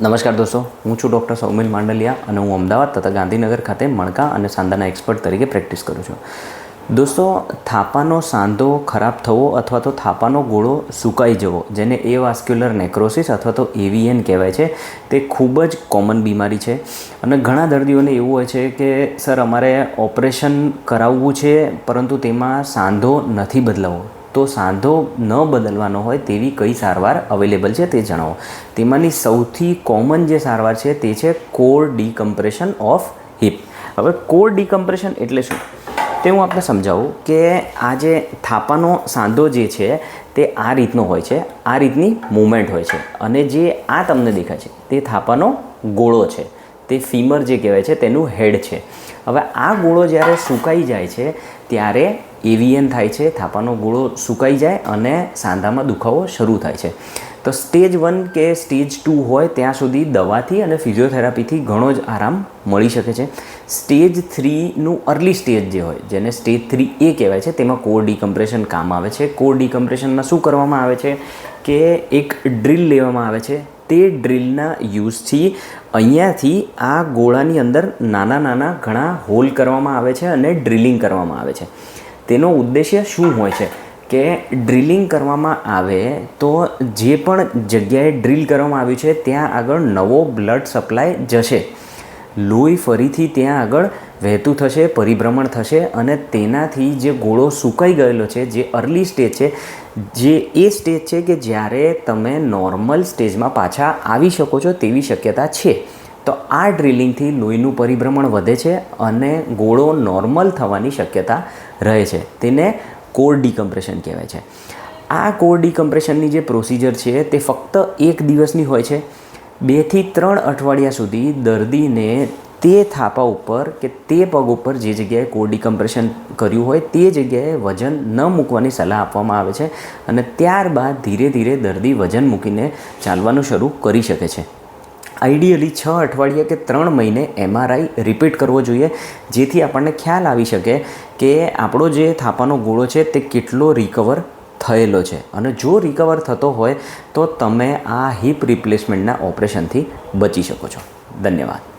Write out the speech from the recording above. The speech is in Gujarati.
નમસ્કાર દોસ્તો, હું છું ડૉક્ટર સૌમિલ માંડલિયા અને હું અમદાવાદ તથા ગાંધીનગર ખાતે મણકા અને સાંધાના એક્સપર્ટ તરીકે પ્રેક્ટિસ કરું છું. દોસ્તો, થાપાનો સાંધો ખરાબ થવો અથવા તો થાપાનો ગોળો સુકાઈ જવો, જેને એ વાસ્ક્યુલર નેક્રોસિસ અથવા તો એવીએન કહેવાય છે, તે ખૂબ જ કોમન બીમારી છે. અને ઘણા દર્દીઓને એવું હોય છે કે, સર, અમારે ઓપરેશન કરાવવું છે, પરંતુ તેમાં સાંધો નથી બદલાવો. તો સાંધો ન બદલવાનો હોય તેવી કઈ સારવાર અવેલેબલ છે તે જણાવો. તેમાંની સૌથી કોમન જે સારવાર છે તે છે કોર ડીકમ્પ્રેશન ઓફ હિપ. હવે કોર ડીકમ્પ્રેશન એટલે શું? તે હું આપને સમજાવું કે આ જે થાપાનો સાંધો જે છે તે આ રીતનો હોય છે, આ રીતની મૂવમેન્ટ હોય છે અને જે આ તમને દેખાય છે તે થાપાનો ગોળો છે. તે ફીમર જે કહેવાય છે, તેનું હેડ છે. હવે આ ગોળો જ્યારે સુકાઈ જાય છે, ત્યારે એવિયન થાય છે, થાપાનો ગોળો સુકાઈ જાય અને સાંધામાં દુખાવો શરૂ થાય છે. તો સ્ટેજ વન કે સ્ટેજ ટુ હોય, ત્યાં સુધી દવાથી અને ફિઝિયોથેરાપીથી ઘણો જ આરામ મળી શકે છે. સ્ટેજ થ્રીનું અર્લી સ્ટેજ જે હોય, જેને સ્ટેજ થ્રી એ કહેવાય છે, તેમાં કોર ડીકમ્પ્રેશન કામ આવે છે. કોર ડિકમ્પ્રેશનમાં શું કરવામાં આવે છે? કે એક ડ્રિલ લેવામાં આવે છે તે ડ્રિલના યુઝથી અહીંયાથી આ ગોળાની અંદર નાના નાના ઘણા હોલ કરવામાં આવે છે અને ડ્રિલિંગ કરવામાં આવે છે. તેનો ઉદ્દેશ્ય શું હોય છે? કે ડ્રિલિંગ કરવામાં આવે તો જે પણ જગ્યાએ ડ્રિલ કરવામાં આવ્યું છે, ત્યાં આગળ નવો બ્લડ સપ્લાય જશે. લોહી ફરીથી ત્યાં આગળ વહેતું થશે, પરિભ્રમણ થશે અને તેનાથી જે ગોળો સુકાઈ ગયેલો છે, જે અર્લી સ્ટેજ છે, જે એ સ્ટેજ છે કે જ્યારે તમે નોર્મલ સ્ટેજમાં પાછા આવી શકો છો તેવી શક્યતા છે. તો આ ડ્રિલિંગથી લોહીનું પરિભ્રમણ વધે છે અને ગોળો નોર્મલ થવાની શક્યતા રહે છે. તેને કોર ડીકમ્પ્રેશન કહેવાય છે. આ કોર ડીકમ્પ્રેશનની જે પ્રોસિજર છે તે ફક્ત એક દિવસની હોય છે. બેથી ત્રણ અઠવાડિયા સુધી દર્દીને તે થાપા ઉપર કે તે પગ ઉપર જે જગ્યાએ કોડી કમ્પ્રેશન કર્યું હોય તે જગ્યાએ વજન ન મૂકવાની સલાહ આપવામાં આવે છે અને ત્યારબાદ ધીરે ધીરે દર્દી વજન મૂકીને ચાલવાનું શરૂ કરી શકે છે. આઈડિયલી છ અઠવાડિયા કે ત્રણ મહિને એમઆરઆઈ રિપીટ કરવો જોઈએ, જેથી આપણને ખ્યાલ આવી શકે કે આપણો જે થાપાનો ગોળો છે તે કેટલો રિકવર થયેલો છે. અને જો રિકવર થતો હોય તો તમે આ હિપ રિપ્લેસમેન્ટના ઓપરેશનથી બચી શકો છો. ધન્યવાદ.